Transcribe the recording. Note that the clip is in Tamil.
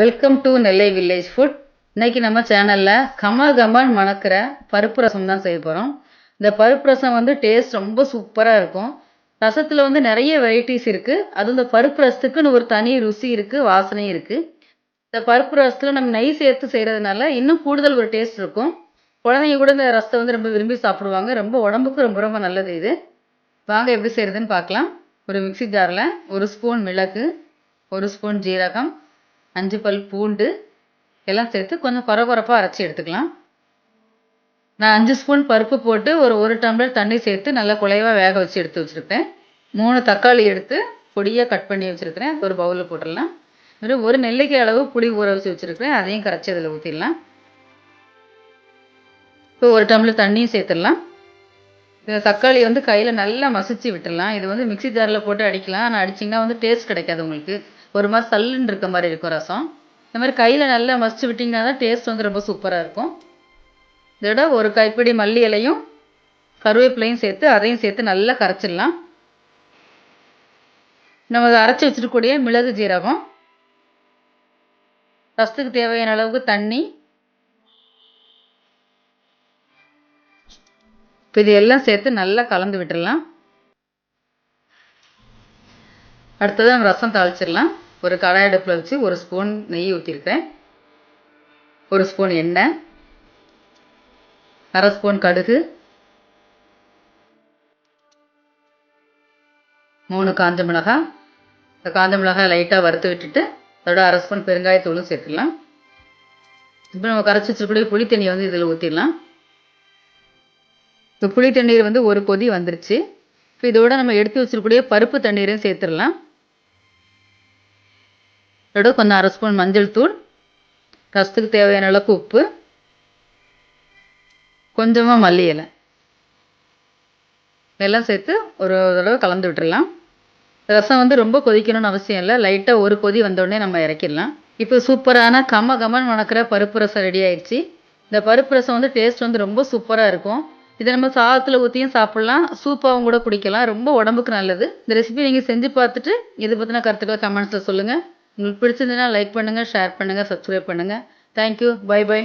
Welcome to Nellai village food இன்னைக்கு நம்ம சேனலில் கம கமன் மணக்கிற பருப்பு ரசம் தான் செய்ய போகிறோம் இந்த பருப்பு ரசம் வந்து டேஸ்ட் ரொம்ப சூப்பராக இருக்கும். ரசத்தில் வந்து நிறைய வெரைட்டிஸ் இருக்குது அதுவும் இந்த பருப்பு ரசத்துக்குன்னு ஒரு தனி ருசி இருக்குது வாசனையும் இருக்குது இந்த பருப்பு ரசத்தில் நம்ம நெய் சேர்த்து செய்கிறதுனால இன்னும் கூடுதல் ஒரு டேஸ்ட் இருக்கும். குழந்தைங்க கூட இந்த ரசத்தை வந்து ரொம்ப விரும்பி சாப்பிடுவாங்க. ரொம்ப உடம்புக்கு ரொம்ப ரொம்ப நல்லது இது. வாங்க எப்படி செய்கிறதுன்னு பார்க்கலாம். ஒரு மிக்சி ஜாரில் ஒரு ஸ்பூன் மிளகு ஒரு ஸ்பூன் ஜீரகம் அஞ்சு பல் பூண்டு எல்லாம் சேர்த்து கொஞ்சம் கொரகொரப்பாக அரைச்சி எடுத்துக்கலாம். நான் அஞ்சு ஸ்பூன் பருப்பு போட்டு ஒரு ஒரு டம்ளர் தண்ணி சேர்த்து நல்லா குலைவாக வேக வச்சு எடுத்து வச்சுருக்கேன் மூணு தக்காளி எடுத்து பொடியாக கட் பண்ணி வச்சுருக்கிறேன். ஒரு பவுலில் போட்டுடலாம். வெறும் ஒரு நெல்லிக்காய் அளவு புளி ஊற வச்சு வச்சுருக்கிறேன். அதையும் கரைச்சி அதில் ஊற்றிடலாம் இப்போ ஒரு டம்ளர் தண்ணியும் சேர்த்துடலாம். இந்த தக்காளி வந்து கையில் நல்லா மசிச்சு விட்டுடலாம். இது வந்து மிக்சி ஜாரில் போட்டு அடிக்கலாம். ஆனால் அடிச்சிங்கன்னா வந்து டேஸ்ட் கிடைக்காது உங்களுக்கு. ஒரு மாதிரி சல்லுன்னு இருக்க மாதிரி இருக்கும் ரசம். இந்த மாதிரி கையில் நல்லா மசிச்சு விட்டிங்கன்னா தான் டேஸ்ட் வந்து ரொம்ப சூப்பராக இருக்கும். இதோட ஒரு கைப்பிடி மல்லி இலையும் கருவேப்பிலையும் சேர்த்து அதையும் சேர்த்து நல்லா கரைச்சிடலாம். நம்ம அதை அரைச்சி வச்சிருக்கக்கூடிய மிளகு ஜீரகம் ரசத்துக்கு தேவையான அளவுக்கு தண்ணி இப்போ இது எல்லாம் சேர்த்து நல்லா கலந்து விட்டுடலாம். அடுத்தது நம்ம ரசம் தாளிச்சிடலாம். ஒரு கடாய் அடுப்பில் வச்சு ஒரு ஸ்பூன் நெய் ஊற்றிருக்கேன் ஒரு ஸ்பூன் எண்ணெய். அரை ஸ்பூன் கடுகு. மூணு காஞ்ச மிளகாய். இந்த காஞ்ச மிளகாய் லைட்டாக வறுத்து விட்டுட்டு அதோட அரை ஸ்பூன் பெருங்காயத்தூளும் சேர்த்துடலாம். இப்போ நம்ம கரைச்சி வச்சுருக்கூடிய புளி தண்ணியை வந்து இதில் ஊற்றிடலாம் இப்போ புளி தண்ணீர் வந்து ஒரு கொதி வந்துருச்சு. இப்போ இதோட நம்ம எடுத்து வச்சிருக்கக்கூடிய பருப்பு தண்ணீரையும் சேர்த்துடலாம். இதோட கொஞ்சம் அரை ஸ்பூன் மஞ்சள் தூள் ரசத்துக்கு தேவையான அளவுக்கு உப்பு கொஞ்சமாக மல்லி இலை எல்லாம் சேர்த்து ஒரு தடவை கலந்து விட்டுடலாம் ரசம் வந்து ரொம்ப கொதிக்கணும்னு அவசியம் இல்லை லைட்டாக ஒரு கொதி வந்தோடனே நம்ம இறக்கிடலாம் இப்போ சூப்பரான கம கமன் வணக்கிற பருப்பு ரசம் ரெடி ஆயிடுச்சு இந்த பருப்பு ரசம் வந்து டேஸ்ட் வந்து ரொம்ப சூப்பராக இருக்கும். இதை நம்ம சாதத்தில் ஊற்றியும் சாப்பிட்லாம். சூப்பாகவும் கூட குடிக்கலாம். ரொம்ப உடம்புக்கு நல்லது. இந்த ரெசிபி நீங்கள் செஞ்சு பார்த்துட்டு இதை பற்றின கருத்துக்களை கமெண்ட்ஸில் சொல்லுங்கள் உங்களுக்கு பிடிச்சிருந்ததுன்னா லைக் பண்ணுங்கள் ஷேர் பண்ணுங்கள் சப்ஸ்கிரைப் பண்ணுங்கள் தேங்க்யூ பை பை